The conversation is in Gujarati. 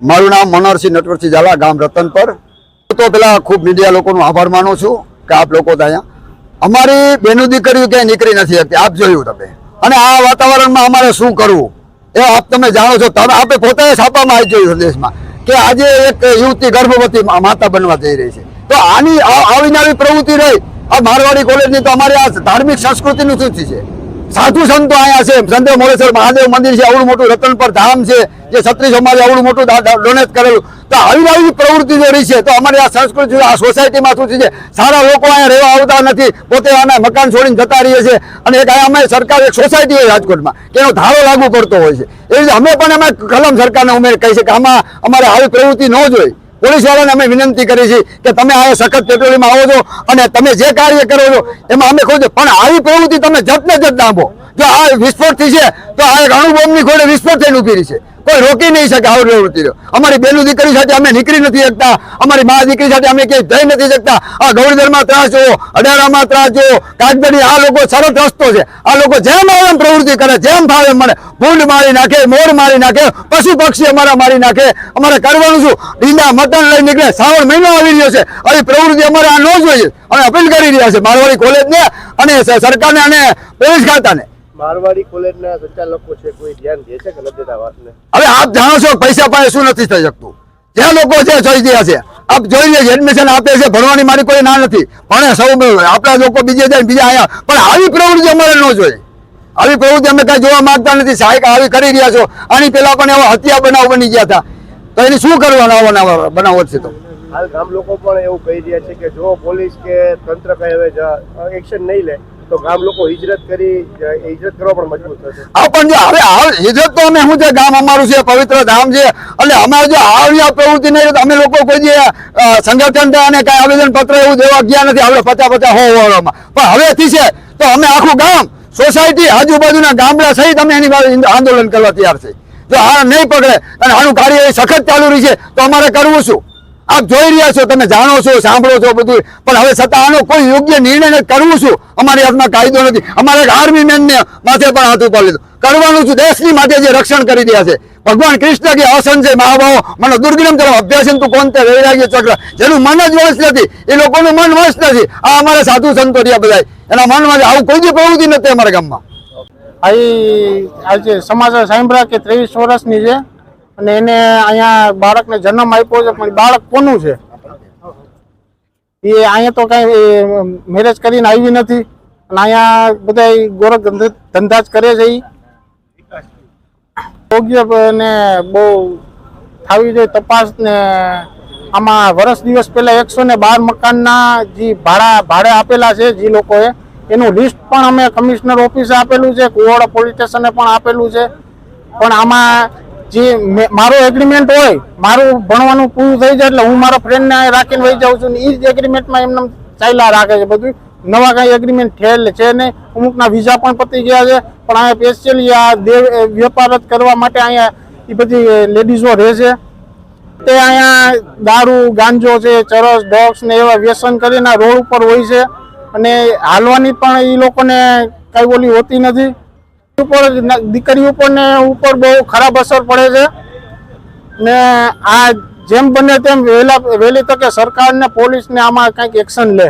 મારું નામ મનોહરસિંહ નટવરસિંહ ઝાલા, ગામ રતનપર. તો પેલા ખૂબ મીડિયા લોકોનો આભાર માનું છું કે આપ લોકો અહીંયા અમારી બેનું દીકરીઓ ક્યાંય નીકળી નથી શકતી, આપ જોયું તમે. અને આ વાતાવરણમાં અમારે શું કરવું? એ આપ તમે જાણો છો, તમે આપે પોતે છાપામાં આવી જોયું સંદેશમાં કે આજે એક યુવતી ગર્ભવતી માતા બનવા જઈ રહી છે. તો આની આવીને આવી પ્રવૃત્તિ રહી. આ મારવાડી કોલેજની તો અમારી આ ધાર્મિક સંસ્કૃતિનું શું છે. સાધુ સંતો અહીંયા છે સંદેવ મોરેશ્વર મહાદેવ મંદિર છે, આવડું મોટું રતનપર ધામ છે. જે છત્રીસ સમાજે આવડું મોટું ડોનેટ કરેલું. તો આવી આવી પ્રવૃત્તિ જો રહી છે. તો અમારી આ સંસ્કૃતિ આ સોસાયટીમાં શું છે સારા લોકો અહીંયા રહેવા આવતા નથી, પોતે આના મકાન છોડીને જતા રહીએ છે અને એક અમે સરકાર, એક સોસાયટી હોય રાજકોટમાં, કે એનો ધારો લાગુ પડતો હોય છે. એવી રીતે અમે પણ અમે કલમ સરકારને ઉમેર કહી છે કે આમાં અમારે આવી પ્રવૃત્તિ ન જોઈએ પોલીસવાળાને અમે વિનંતી કરી છે કે તમે આ સખત પેટ્રોલિંગમાં આવો છો અને તમે જે કાર્ય કરો છો, એમાં અમે ખોજો પણ આવી પ્રવૃત્તિ તમે જતને જત નાંભો જો આ વિસ્ફોટથી છે, તો આ એક અણુબોમ્બની ખોડે વિસ્ફોટ થઈને ઊભી રહી છે. કોઈ રોકી નહીં શકે આવી પ્રવૃત્તિઓ અમારી બેનું દીકરી સાથે અમે નીકળી નથી શકતા. અમારી મા દીકરી સાથે અમે ક્યાંય જઈ નથી શકતા. આ ગૌરીધરમાં ત્રાસ જુઓ અડારામાં ત્રાસ જુઓ કાગબડી આ લોકો સરસ રસ્તો છે. આ લોકો જેમ આવે પ્રવૃત્તિ કરે, જેમ ભાવે મને ફૂલ મારી નાખે, મોર મારી નાખે, પશુ પક્ષી અમારા મારી નાખે. અમારે કરવાનું શું? ડીંડા મટન લઈ નીકળે. શ્રાવણ મહિનો આવી રહ્યો છે. આવી પ્રવૃત્તિ અમારે આ ન જોઈએ. અમે અપીલ કરી રહ્યા છે મારવાડી કોલેજને અને સરકારને અને પોલીસ ખાતાને મારવાડી કોલેજના સંચાલકો છે કોઈ ધ્યાન દે છે કે નથી વાતને? હવે આપ જાણો છો પૈસા પાસે શું નથી થઈ શકતું. જે લોકો છે જોઈ ગયા છે. આપ જોઈ લે એડમિશન આપે છે ભણવાની મારી કોઈ ના નથી. ભણે સૌ આપણા લોકો બીજે જાય બીજા આયા. પણ આવી પ્રવૃત્તિ અમારે ન જોઈએ. આવી પ્રવૃત્તિ અમે કઈ જોવા માંગતા નથી. સાહેબ આવી કરી રહ્યા છો. આની પેલા પણ એવા હત્યા બનાવ બની ગયા હતા. તો એને શું કરવા આવા બનાવો છે તો? હાલ ગામ લોકો પણ એવું કહી રહ્યા છે કે જો પોલીસ કે તંત્ર કઈ હવે એક્શન નહીં લે તો ગામ લોકો હિજરત કરી હિજરત કરવા પણ મજબૂર પણ જો હવે આ હિજરત તો અમે શું છે, ગામ અમારું છે, પવિત્ર ધામ છે. એટલે અમારે જો આ પ્રવૃત્તિ નહીં અમે લોકો કોઈ જે સંગઠન અને કાંઈ આવેદન પત્ર એવું દેવા ગયા નથી, આપણે પચાસ પચાસ હો પણ હવેથી છે, તો અમે આખું ગામ, સોસાયટી, આજુબાજુના ગામડા સહિત અમે એની આંદોલન કરવા તૈયાર છે. જો આ નહીં પકડે અને આનું કાર્ય સખત ચાલુ રહી છે, તો અમારે કરવું શું? આપ જોઈ રહ્યા છો, તમે જાણો છો, સાંભળો છો બધું. પણ હવે છતાં આનો કોઈ યોગ્ય નિર્ણય કરવું શું અમારી હાથમાં કાયદો નથી. અમારે એક આર્મી મેનને માથે પણ હાથ ઉપર લીધું. કરવાનું છું, દેશની માટે જે રક્ષણ કરી રહ્યા છે. ભગવાન કૃષ્ણ કે અસન છે મહાભાવો, મને દુર્ગમ તરફ અભ્યાસન તું કોણ તે? વૈરાગ્ય ચક્ર. જેનું મન જ વંશ નથી. એ લોકોનું મન વંશ નથી. આ અમારે સાધુ સંતો રહ્યા બધા એના મનમાં આવું કોઈ જ પ્રવૃત્તિ નથી અમારા ગામમાં. અહીં આજે સમાચાર સાંભળ્યા કે ત્રેવીસ વર્ષની છે. અને એને અહીંયા બાળકને જન્મ આપ્યો છે, પણ બાળક કોનું છે? એ અહીંયા તો કઈ મેરેજ કરીને આવી નથી. અને અહીંયા બધા ગોરખ ધંધા જ કરે છે એ યોગ્ય ને બહુ થવી જોઈએ, તપાસ ને, આમાં વર્ષ દિવસ પહેલાં એકસો ને બાર મકાનના જે ભાડા, ભાડે આપેલા છે જે લોકોએ, એનું લિસ્ટ પણ અમે કમિશનર ઓફિસે આપેલું છે, કુવાડા પોલીસ સ્ટેશને પણ આપેલું છે. પણ આમાં જે મારો એગ્રીમેન્ટ હોય, મારું ભણવાનું પૂરું થઈ જાય એટલે હું મારા ફ્રેન્ડને રાખીને વહી જાઉં છું ને એ જ એગ્રીમેન્ટમાં એમને ચાલ્યા રાખે છે બધું. નવા કાંઈ એગ્રીમેન્ટ થયેલ છે નહીં. અમુકના વિઝા પણ પતી ગયા છે, પણ અહીંયા સ્પેશિયલી આ દેવ વેપાર જ કરવા માટે અહીંયા એ બધી લેડીઝો રહે છે. તે અહીંયા દારૂ, ગાંજો છે, ચરસ ડોગ્સ ને એવા વ્યસન કરીને રોડ ઉપર હોય છે. અને હાલવાની પણ એ લોકોને કઈ ઓલી હોતી નથી. ઉપર દીકરી ઉપર ને ઉપર બહુ ખરાબ અસર પડે છે. ને આ જેમ બને તેમ વહેલા વહેલી તકે સરકારને પોલીસને આમાં કંઈક એક્શન લે.